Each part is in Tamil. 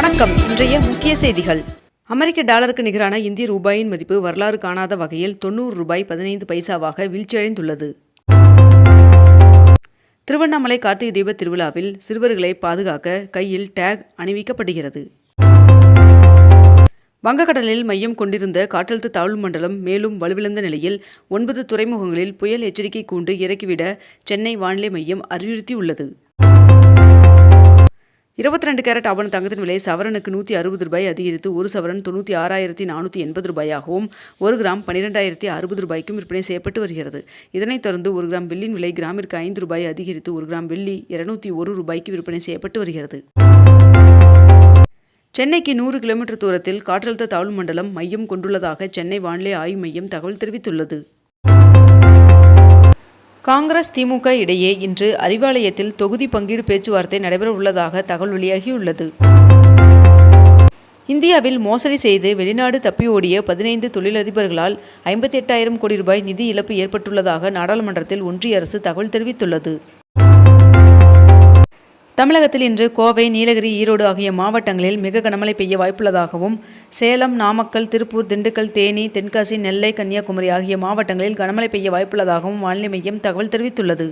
வணக்கம். இன்றைய முக்கிய செய்திகள். அமெரிக்க டாலருக்கு நிகரான இந்திய ரூபாயின் மதிப்பு வரலாறு காணாத வகையில் தொண்ணூறு ரூபாய் பதினைந்து பைசாவாக வீழ்ச்சியடைந்துள்ளது. திருவண்ணாமலை கார்த்திகை தீப திருவிழாவில் சிறுவர்களை பாதுகாக்க கையில் டேக் அணிவிக்கப்படுகிறது. வங்கக்கடலில் மையம் கொண்டிருந்த காற்றழுத்த தாழ்வு மண்டலம் மேலும் வலுவிழந்த நிலையில் ஒன்பது துறைமுகங்களில் புயல் எச்சரிக்கை கூண்டு இறக்கிவிட சென்னை வானிலை மையம் அறிவுறுத்தியுள்ளது. இருபத்தி ரெண்டு கேரட் ஆபண தங்கத்தின் விலை சவரனுக்கு நூற்றி அறுபது ரூபாய் அதிகரித்து ஒரு சவரன் தொண்ணூற்றி ஆறாயிரத்தி நானூற்றி எண்பது ரூபாயாகவும் ஒரு கிராம் பன்னிரெண்டாயிரத்தி அறுபது ரூபாய்க்கும் விற்பனை செய்யப்பட்டு வருகிறது. இதனைத் தொடர்ந்து ஒரு கிராம் வெள்ளியின் விலை கிராமிற்கு ஐந்து ரூபாய் அதிகரித்து ஒரு கிராம் வெள்ளி இருநூற்றி ஒரு ரூபாய்க்கு விற்பனை செய்யப்பட்டு வருகிறது. சென்னைக்கு நூறு கிலோமீட்டர் தூரத்தில் காற்றழுத்த தாழ்வு மண்டலம் மையம் கொண்டுள்ளதாக சென்னை வானிலை ஆய்வு மையம் தகவல் தெரிவித்துள்ளது. காங்கிரஸ் திமுக இடையே இன்று அறிவாலயத்தில் தொகுதி பங்கீடு பேச்சுவார்த்தை நடைபெற உள்ளதாக தகவல் வெளியாகியுள்ளது. இந்தியாவில் மோசடி செய்து வெளிநாடு தப்பி ஓடிய பதினைந்து தொழிலதிபர்களால் ஐம்பத்தி எட்டாயிரம் கோடி ரூபாய் நிதி இழப்பு ஏற்பட்டுள்ளதாக நாடாளுமன்றத்தில் ஒன்றிய அரசு தகவல் தெரிவித்துள்ளது. தமிழகத்தில் இன்று கோவை நீலகிரி ஈரோடு ஆகிய மாவட்டங்களில் மிக கனமழை பெய்ய வாய்ப்புள்ளதாகவும் சேலம் நாமக்கல் திருப்பூர் திண்டுக்கல் தேனி தென்காசி நெல்லை கன்னியாகுமரி ஆகிய மாவட்டங்களில் கனமழை பெய்ய வாய்ப்புள்ளதாகவும் வானிலை மையம் தகவல் தெரிவித்துள்ளது.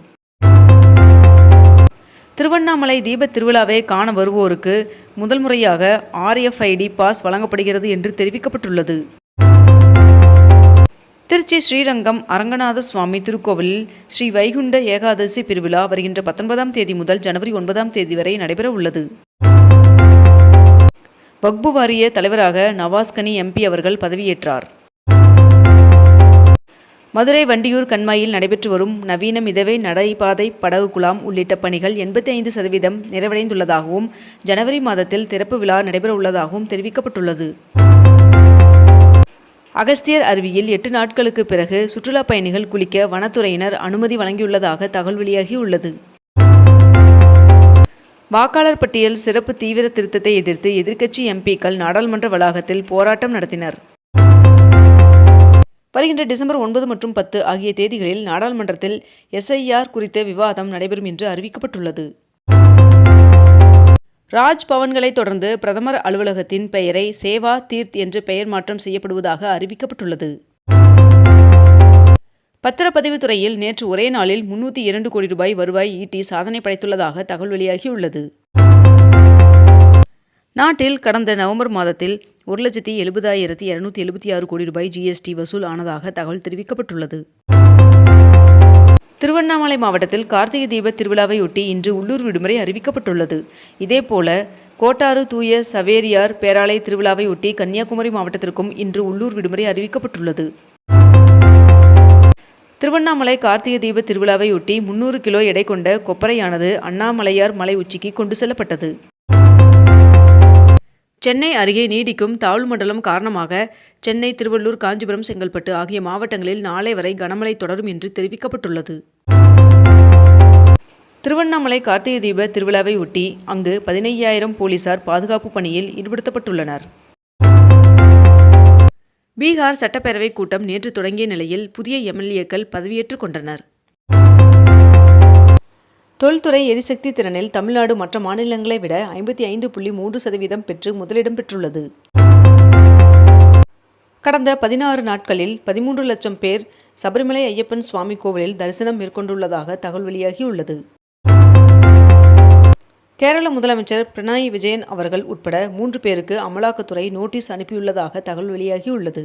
திருவண்ணாமலை தீபத் திருவிழாவை காண வருவோருக்கு முதல் முறையாக ஆர்எஃப்ஐடி பாஸ் வழங்கப்படுகிறது என்று தெரிவிக்கப்பட்டுள்ளது. திருச்சி ஸ்ரீரங்கம் அரங்கநாத சுவாமி திருக்கோவிலில் ஸ்ரீ வைகுண்ட ஏகாதசி பெருவிழா வருகின்ற பத்தொன்பதாம் தேதி முதல் ஜனவரி ஒன்பதாம் தேதி வரை நடைபெற உள்ளது. வக்பு வாரிய தலைவராக நவாஸ்கனி எம்பி அவர்கள் பதவியேற்றார். மதுரை வண்டியூர் கண்மாயில் நடைபெற்று வரும் நவீன மிதவை நடைபாதை படகு குழாம் உள்ளிட்ட பணிகள் எண்பத்தி ஐந்து சதவீதம் நிறைவடைந்துள்ளதாகவும் ஜனவரி மாதத்தில் திறப்பு விழா நடைபெற உள்ளதாகவும் தெரிவிக்கப்பட்டுள்ளது. அகஸ்தியர் அருவியில் எட்டு நாட்களுக்கு பிறகு சுற்றுலா பயணிகள் குளிக்க வனத்துறையினர் அனுமதி வழங்கியுள்ளதாக தகவல் வெளியாகியுள்ளது. வாக்காளர் பட்டியல் சிறப்பு தீவிர திருத்தத்தை எதிர்த்து எதிர்க்கட்சி எம்பிக்கள் நாடாளுமன்ற வளாகத்தில் போராட்டம் நடத்தினர். வருகின்ற டிசம்பர் ஒன்பது மற்றும் பத்து ஆகிய தேதிகளில் நாடாளுமன்றத்தில் எஸ்ஐஆர் குறித்த விவாதம் நடைபெறும் என்று அறிவிக்கப்பட்டுள்ளது. ராஜ் பவன்களை தொடர்ந்து பிரதமர் அலுவலகத்தின் பெயரை சேவா தீர்த் என்று பெயர் மாற்றம் செய்யப்படுவதாக அறிவிக்கப்பட்டுள்ளது. பத்திரப்பதிவு துறையில் நேற்று ஒரே நாளில் முன்னூற்றி இரண்டு கோடி ரூபாய் வருவாய் ஈட்டி சாதனை படைத்துள்ளதாக தகவல் வெளியாகியுள்ளது. நாட்டில் கடந்த நவம்பர் மாதத்தில் ஒரு லட்சத்தி எழுபதாயிரத்தி இருநூத்தி எழுபத்தி ஆறு கோடி ரூபாய் ஜிஎஸ்டி வசூல் ஆனதாக தகவல் தெரிவிக்கப்பட்டுள்ளது. திருவண்ணாமலை மாவட்டத்தில் கார்த்திகை தீப திருவிழாவையொட்டி இன்று உள்ளூர் விடுமுறை அறிவிக்கப்பட்டுள்ளது. இதேபோல கோட்டாறு தூய சவேரியார் பேராலய திருவிழாவையொட்டி கன்னியாகுமரி மாவட்டத்திற்கும் இன்று உள்ளூர் விடுமுறை அறிவிக்கப்பட்டுள்ளது. திருவண்ணாமலை கார்த்திகை தீப திருவிழாவையொட்டி முன்னூறு கிலோ எடை கொண்ட கொப்பரையானது அண்ணாமலையார் மலை உச்சிக்கு கொண்டு செல்லப்பட்டது. சென்னை அருகே நீடிக்கும் தாழ்வு மண்டலம் காரணமாக சென்னை திருவள்ளூர் காஞ்சிபுரம் செங்கல்பட்டு ஆகிய மாவட்டங்களில் நாளை வரை கனமழை தொடரும் என்று தெரிவிக்கப்பட்டுள்ளது. திருவண்ணாமலை கார்த்திகை தீப திருவிழாவை ஒட்டி அங்கு பதினையாயிரம் போலீசார் பாதுகாப்பு பணியில் ஈடுபடுத்தப்பட்டுள்ளனர். பீகார் சட்டப்பேரவைக் கூட்டம் நேற்று தொடங்கிய நிலையில் புதிய எம்எல்ஏக்கள் பதவியேற்றுக் கொண்டனர். தொல்துறை எரிசக்தி திறனில் தமிழ்நாடு மற்ற மாநிலங்களை விட ஐம்பத்தி ஐந்து புள்ளி மூன்று சதவீதம் பெற்று முதலிடம் பெற்றுள்ளது. கடந்த பதினாறு நாட்களில் பதிமூன்று லட்சம் பேர் சபரிமலை ஐயப்பன் சுவாமி கோவிலில் தரிசனம் மேற்கொண்டுள்ளதாக தகவல் வெளியாகியுள்ளது. கேரள முதலமைச்சர் பினராயி விஜயன் அவர்கள் உட்பட மூன்று பேருக்கு அமலாக்கத்துறை நோட்டீஸ் அனுப்பியுள்ளதாக தகவல் வெளியாகியுள்ளது.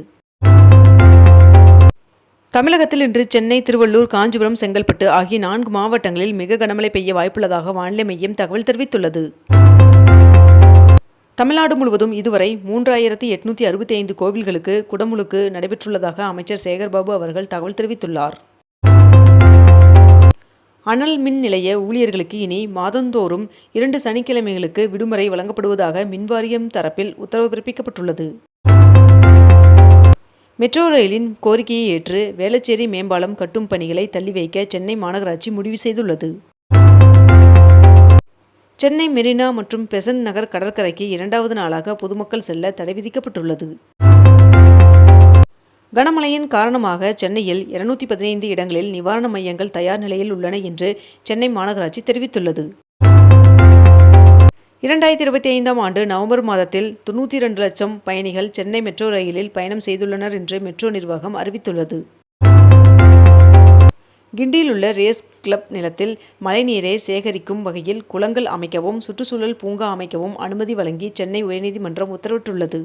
தமிழகத்தில் இன்று சென்னை திருவள்ளூர் காஞ்சிபுரம் செங்கல்பட்டு ஆகிய நான்கு மாவட்டங்களில் மிக கனமழை பெய்ய வாய்ப்புள்ளதாக வானிலை மையம் தகவல் தெரிவித்துள்ளது. தமிழ்நாடு முழுவதும் இதுவரை மூன்றாயிரத்தி எட்நூற்றி அறுபத்தி ஐந்து கோவில்களுக்கு குடமுழுக்கு நடைபெற்றுள்ளதாக அமைச்சர் சேகர்பாபு அவர்கள் தகவல் தெரிவித்துள்ளார். அனல் மின் நிலைய ஊழியர்களுக்கு இனி மாதந்தோறும் இரண்டு சனிக்கிழமைகளுக்கு விடுமுறை வழங்கப்படுவதாக மின்வாரியம் தரப்பில் உத்தரவு பிறப்பிக்கப்பட்டுள்ளது. மெட்ரோ ரயிலின் கோரிக்கையை ஏற்று வேளச்சேரி மேம்பாலம் கட்டும் பணிகளை தள்ளி வைக்க சென்னை மாநகராட்சி முடிவு செய்துள்ளது. சென்னை மெரினா மற்றும் பெசன் நகர் கடற்கரைக்கு இரண்டாவது நாளாக பொதுமக்கள் செல்ல தடை விதிக்கப்பட்டுள்ளது. கனமழையின் காரணமாக சென்னையில் இருநூத்தி பதினைந்து இடங்களில் நிவாரண மையங்கள் தயார் நிலையில் உள்ளன என்று சென்னை மாநகராட்சி தெரிவித்துள்ளது. இரண்டாயிரத்தி இருபத்தி ஐந்தாம் ஆண்டு நவம்பர் மாதத்தில் தொண்ணூற்றி இரண்டு லட்சம் பயணிகள் சென்னை மெட்ரோ ரயிலில் பயணம் செய்துள்ளனர் என்று மெட்ரோ நிர்வாகம் அறிவித்துள்ளது. கிண்டியில் உள்ள ரேஸ் கிளப் நிலத்தில் மழைநீரை சேகரிக்கும் வகையில் குளங்கள் அமைக்கவும் சுற்றுச்சூழல் பூங்கா அமைக்கவும் அனுமதி வழங்கி சென்னை உயர்நீதிமன்றம் உத்தரவிட்டுள்ளது.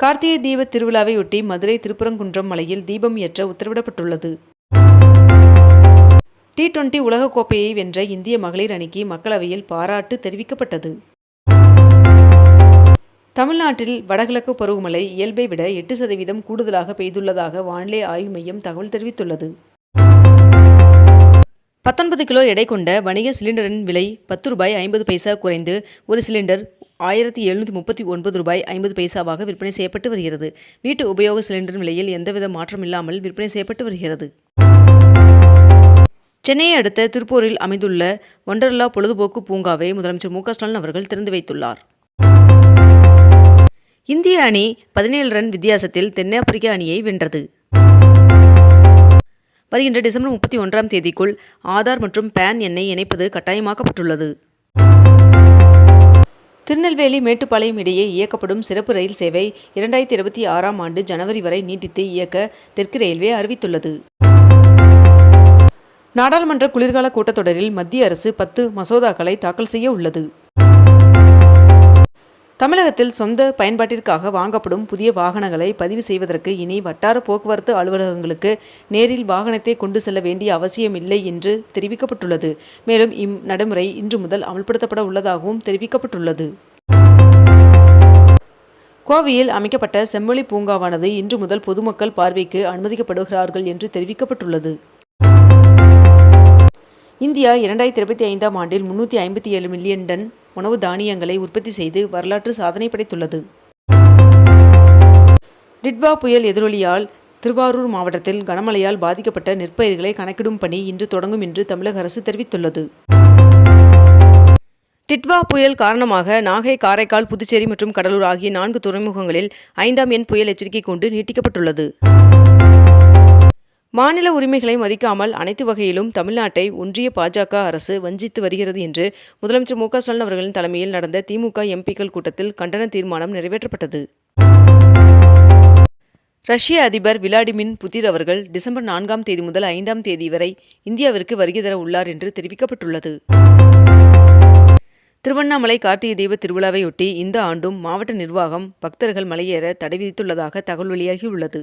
கார்த்திகை தீப திருவிழாவையொட்டி மதுரை திருப்பரங்குன்றம் மலையில் தீபம் ஏற்ற உத்தரவிடப்பட்டுள்ளது. டி டுவெண்டி உலகக்கோப்பையை வென்ற இந்திய மகளிர் அணிக்கு மக்களவையில் பாராட்டு தெரிவிக்கப்பட்டது. தமிழ்நாட்டில் வடகிழக்கு பருவமழை இயல்பை விட எட்டு சதவீதம் கூடுதலாக பெய்துள்ளதாக வானிலை ஆய்வு மையம் தகவல் தெரிவித்துள்ளது. பத்தொன்பது கிலோ எடை கொண்ட வணிக சிலிண்டரின் விலை பத்து ரூபாய் ஐம்பது பைசா குறைந்து ஒரு சிலிண்டர் ஆயிரத்தி எழுநூற்றி முப்பத்தி ஒன்பது ரூபாய் ஐம்பது பைசாவாக விற்பனை செய்யப்பட்டு வருகிறது. வீட்டு உபயோக சிலிண்டரின் விலையில் எந்தவித மாற்றம் இல்லாமல் விற்பனை செய்யப்பட்டு வருகிறது. சென்னையை அடுத்த திருப்பூரில் அமைந்துள்ள ஒண்டர்லா பொழுதுபோக்கு பூங்காவை முதலமைச்சர் மு ஸ்டாலின் அவர்கள் திறந்து வைத்துள்ளார். இந்திய அணி பதினேழு ரன் வித்தியாசத்தில் தென்னாப்பிரிக்க அணியை வென்றது. வருகின்ற டிசம்பர் முப்பத்தி ஒன்றாம் தேதிக்குள் ஆதார் மற்றும் பேன் எண்ணை இணைப்பது கட்டாயமாக்கப்பட்டுள்ளது. திருநெல்வேலி மேட்டுப்பாளையம் இடையே இயக்கப்படும் சிறப்பு ரயில் சேவை இரண்டாயிரத்தி இருபத்தி ஆறாம் ஆண்டு ஜனவரி வரை நீட்டித்து இயக்க தெற்கு ரயில்வே அறிவித்துள்ளது. நாடாளுமன்ற குளிர்கால கூட்டத்தொடரில் மத்திய அரசு பத்து மசோதாக்களை தாக்கல் செய்ய உள்ளது. தமிழகத்தில் சொந்த பயன்பாட்டிற்காக வாங்கப்படும் புதிய வாகனங்களை பதிவு செய்வதற்கு இனி வட்டார போக்குவரத்து அலுவலகங்களுக்கு நேரில் வாகனத்தை கொண்டு செல்ல வேண்டிய அவசியமில்லை என்று தெரிவிக்கப்பட்டுள்ளது. மேலும் இம் நடைமுறை இன்று முதல் அமல்படுத்தப்பட உள்ளதாகவும் தெரிவிக்கப்பட்டுள்ளது. கோவையில் அமைக்கப்பட்ட செம்மொழி பூங்காவானது இன்று முதல் பொதுமக்கள் பார்வைக்கு அனுமதிக்கப்படுகிறார்கள் என்று தெரிவிக்கப்பட்டுள்ளது. இந்தியா இரண்டாயிரத்தி இருபத்தி ஐந்தாம் ஆண்டில் முன்னூற்றி ஐம்பத்தி ஏழு மில்லியன் டன் உணவு தானியங்களை உற்பத்தி செய்து வரலாற்று சாதனை படைத்துள்ளது. டிட்வா புயல் எதிரொலியால் திருவாரூர் மாவட்டத்தில் கனமழையால் பாதிக்கப்பட்ட நெற்பயிர்களை கணக்கிடும் பணி இன்று தொடங்கும் என்று தமிழக அரசு தெரிவித்துள்ளது. டிட்வா புயல் காரணமாக நாகை காரைக்கால் புதுச்சேரி மற்றும் கடலூர் ஆகிய நான்கு துறைமுகங்களில் ஐந்தாம் எண் புயல் எச்சரிக்கை கொண்டு நீட்டிக்கப்பட்டுள்ளது. மாநில உரிமைகளை மதிக்காமல் அனைத்து வகையிலும் தமிழ்நாட்டை ஒன்றிய பாஜக அரசு வஞ்சித்து வருகிறது என்று முதலமைச்சர் மு க ஸ்டாலின் அவர்களின் தலைமையில் நடந்த திமுக எம்பிக்கள் கூட்டத்தில் கண்டன தீர்மானம் நிறைவேற்றப்பட்டது. ரஷ்ய அதிபர் விளாடிமின் புதிர் அவர்கள் டிசம்பர் நான்காம் தேதி முதல் ஐந்தாம் தேதி வரை இந்தியாவிற்கு வருகை தர உள்ளார் என்று தெரிவிக்கப்பட்டுள்ளது. திருவண்ணாமலை கார்த்திகை தீப திருவிழாவையொட்டி இந்த ஆண்டும் மாவட்ட நிர்வாகம் பக்தர்கள் மலையேற தடை விதித்துள்ளதாக தகவல் வெளியாகியுள்ளது.